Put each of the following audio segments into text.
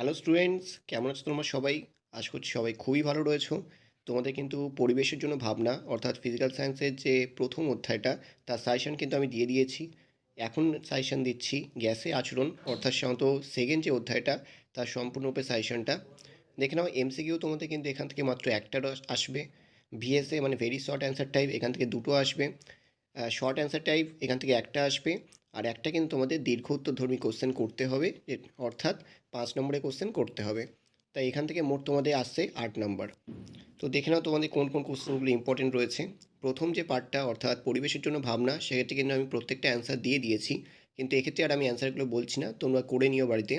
Hello students কেমন আছো তোমরা সবাই? আশা করছি সবাই খুবই ভালো রয়েছো। তোমাদের কিন্তু পরিবেশের জন্য ভাবনা, অর্থাৎ ফিজিক্যাল সায়েন্সের যে প্রথম অধ্যায়টা, তার সাজেশন কিন্তু আমি দিয়ে দিয়েছি। এখন সাজেশন দিচ্ছি গ্যাসে আচরণ, অর্থাৎ সাধারণত সেকেন্ড যে অধ্যায়টা, তার সম্পূর্ণরূপে সাজেশনটা দেখে নাও এমসিকিউ তোমাদের কিন্তু এখান থেকে মাত্র একটা আসবে। ভিএসএ মানে ভেরি শর্ট অ্যান্সার টাইপ এখান থেকে দুটো আসবে। শর্ট অ্যান্সার টাইপ এখান থেকে একটা আসবে। আর একটা কিন্তু তোমাদের দীর্ঘ উত্তরধর্মী কোশ্চেন করতে হবে অর্থাৎ পাঁচ নম্বরে কোশ্চেন করতে হবে। তাই এখান থেকে মোট তোমাদের আসছে আট নম্বর। তো দেখে নাও তোমাদের কোন কোন কোশ্চেনগুলো ইম্পর্টেন্ট রয়েছে। প্রথম যে পার্টটা অর্থাৎ পরিবেশের জন্য ভাবনা, সেক্ষেত্রে কিন্তু আমি প্রত্যেকটা অ্যান্সার দিয়ে দিয়েছি। কিন্তু এক্ষেত্রে আর আমি অ্যান্সারগুলো বলছি না, তোমরা করে নিও বাড়িতে।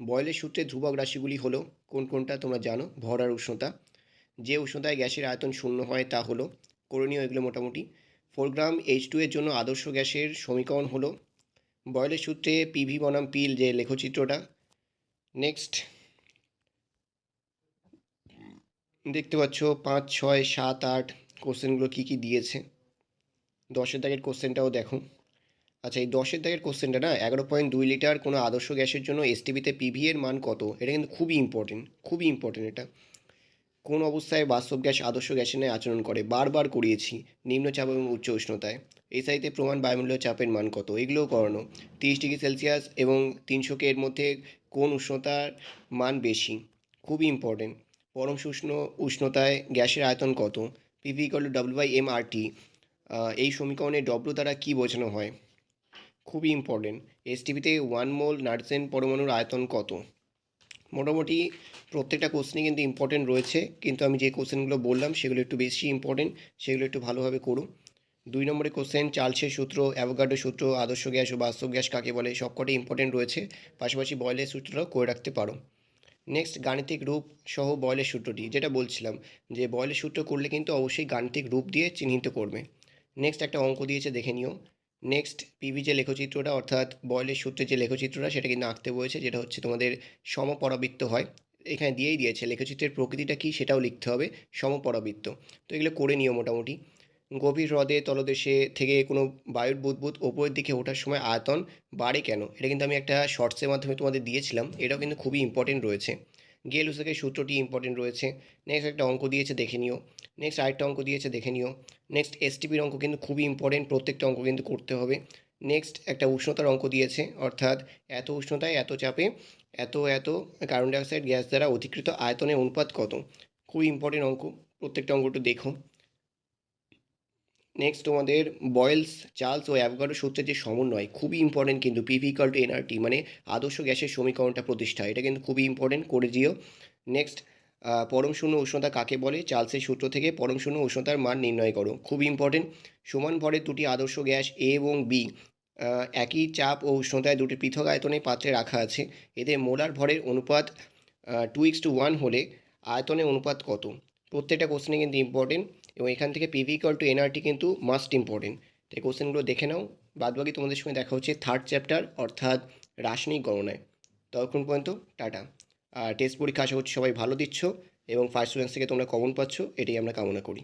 বয়লের সূত্রে ধ্রুবক রাশিগুলি হলো, কোন কোনটা তোমরা জানো? ভর আর উষ্ণতা। যে উষ্ণতায় গ্যাসের আয়তন শূন্য হয় তা হলো করণীয় এগুলো মোটামুটি। ফোর গ্রাম এইচ টু এর জন্য আদর্শ গ্যাসের সমীকরণ হলো বয়লের সূত্রে পিভি বনাম পিল যে লেখচিত্রটা। নেক্সট দেখতে পাচ্ছ পাঁচ, ছয়, সাত, আট কোশ্চেনগুলো কী কী দিয়েছে। দশের দাগের কোশ্চেনটাও দেখো। আচ্ছা এই দশের দাগের কোশ্চেনটা না, এগারো পয়েন্ট দুই লিটার কোনো আদর্শ গ্যাসের জন্য এসটিভিতে পিভি এর মান কত? এটা কিন্তু খুবই ইম্পর্টেন্ট খুবই ইম্পর্টেন্ট এটা। কোন অবস্থায় বাস্তব গ্যাস, আদর্শ গ্যাসের ন্যায় আচরণ করে? বারবার করিয়েছি নিম্নচাপ এবং উচ্চ উষ্ণতায়। এই সাইতে প্রমাণ বায়ুমণ্ডলীয় চাপের মান কত? এগুলোও করানো তিরিশ ডিগ্রি সেলসিয়াস এবং তিনশো কে এর মধ্যে কোন উষ্ণতার মান বেশি? খুবই ইম্পর্টেন্ট পরম শুষ্ণ উষ্ণতায় গ্যাসের আয়তন কত? PV equal to W by M R T এই সমীকরণে ডব্লু দ্বারা কী বোঝানো হয়? খুবই ইম্পর্টেন্ট এসটিভিতে ওয়ান মোল নাইট্রোজেন পরমাণুর আয়তন কত? মোটামুটি প্রত্যেকটা কোশ্চেনই কিন্তু ইম্পর্টেন্ট রয়েছে। কিন্তু আমি যে কোশ্চেনগুলো বললাম, সেগুলো একটু বেশি ইম্পর্টেন্ট সেগুলো একটু ভালোভাবে করুন। দুই নম্বরের কোশ্চেন চার্লসের সূত্র, অ্যাভোগাডো সূত্র, আদর্শ গ্যাস ও বাস্তব গ্যাস কাকে বলে, সবকটাই ইম্পর্টেন্ট রয়েছে। পাশাপাশি বয়লের সূত্রটাও করে রাখতে পারো। নেক্সট গাণিতিক রূপ সহ বয়লের সূত্রটি, যেটা বলছিলাম যে বয়লের সূত্র করলে কিন্তু অবশ্যই গাণিতিক রূপ দিয়ে চিহ্নিত করবে। নেক্সট একটা অঙ্ক দিয়েছে, দেখে নিও। নেক্সট পিভি যে লেখচিত্রটা, অর্থাৎ বয়লের সূত্রে যে লেখচিত্রটা, সেটা কিন্তু আঁকতে বলেছে, যেটা হচ্ছে তোমাদের সমপরাবৃত্ত হয়। এখানে দিয়েই দিয়েছে, লেখচিত্রের প্রকৃতিটা কী সেটাও লিখতে হবে, সমপরাবৃত্ত। তো এগুলো করে নিও মোটামুটি। গভীর হ্রদে, তলদেশে থেকে কোনো বায়ুর বুদবুদ ওপরের দিকে ওঠার সময় আয়তন বাড়ে কেন? এটা কিন্তু আমি একটা শর্টসের মাধ্যমে তোমাদের দিয়েছিলাম, এটাও কিন্তু খুবই ইম্পর্টেন্ট রয়েছে। গেল উসেকের সূত্রটি ইম্পর্টেন্ট রয়েছে। নেক্সট একটা অঙ্ক দিয়েছে, দেখে নিও। নেক্সট আরেকটা অঙ্ক দিয়েছে, দেখে নিও। নেক্সট এসটিপির অঙ্ক কিন্তু খুবই ইম্পর্টেন্ট প্রত্যেকটা অঙ্ক কিন্তু করতে হবে। নেক্সট একটা উষ্ণতার অঙ্ক দিয়েছে, অর্থাৎ এত উষ্ণতায়, এত চাপে, এত এত কার্বন ডাইঅক্সাইড গ্যাস দ্বারা অধিকৃত আয়তনের অনুপাত কত? খুবই ইম্পর্টেন্ট অঙ্ক, প্রত্যেকটা অঙ্ক একটু দেখো। নেক্সট তোমাদের বয়েলস চার্লস ও অ্যাভগাডো সূত্রের যে সমন্বয়, খুবই ইম্পর্টেন্ট কিন্তু পিভিকাল টু এনআরটি মানে আদর্শ গ্যাসের সমীকরণটা প্রতিষ্ঠা, এটা কিন্তু খুবই ইম্পর্টেন্ট করে দিও। নেক্সট পরম শূন্য উষ্ণতা কাকে বলে? চার্লসের সূত্র থেকে পরম শূন্য উষ্ণতার মান নির্ণয় করো। খুব ইম্পর্টেন্ট সমান ভরের দুটি আদর্শ গ্যাস এ এবং বি একই চাপ ও উষ্ণতায় দুটি পৃথক আয়তনে পাত্রে রাখা আছে। এদের মোলার ভরের অনুপাত টু ইক্স টু ওয়ান হলে আয়তনের অনুপাত কত? প্রত্যেকটা কোশ্চেনে কিন্তু ইম্পর্টেন্ট এবং এখান থেকে পিভি ইকুয়াল টু এনআরটি কিন্তু মাস্ট ইম্পর্টেন্ট তো এই কোশ্চেনগুলো দেখে নাও। বাদবাকি তোমাদের সঙ্গে দেখা হচ্ছে থার্ড চ্যাপ্টার অর্থাৎ রাসায়নিক গণনায়। ততক্ষণ পর্যন্ত, টাটা। আর টেস্ট পরীক্ষা আশা করছি সবাই ভালো দিচ্ছ এবং ফার্স্ট স্টুডেন্টস থেকে তোমরা কমন পাচ্ছ, এটাই আমরা কামনা করি।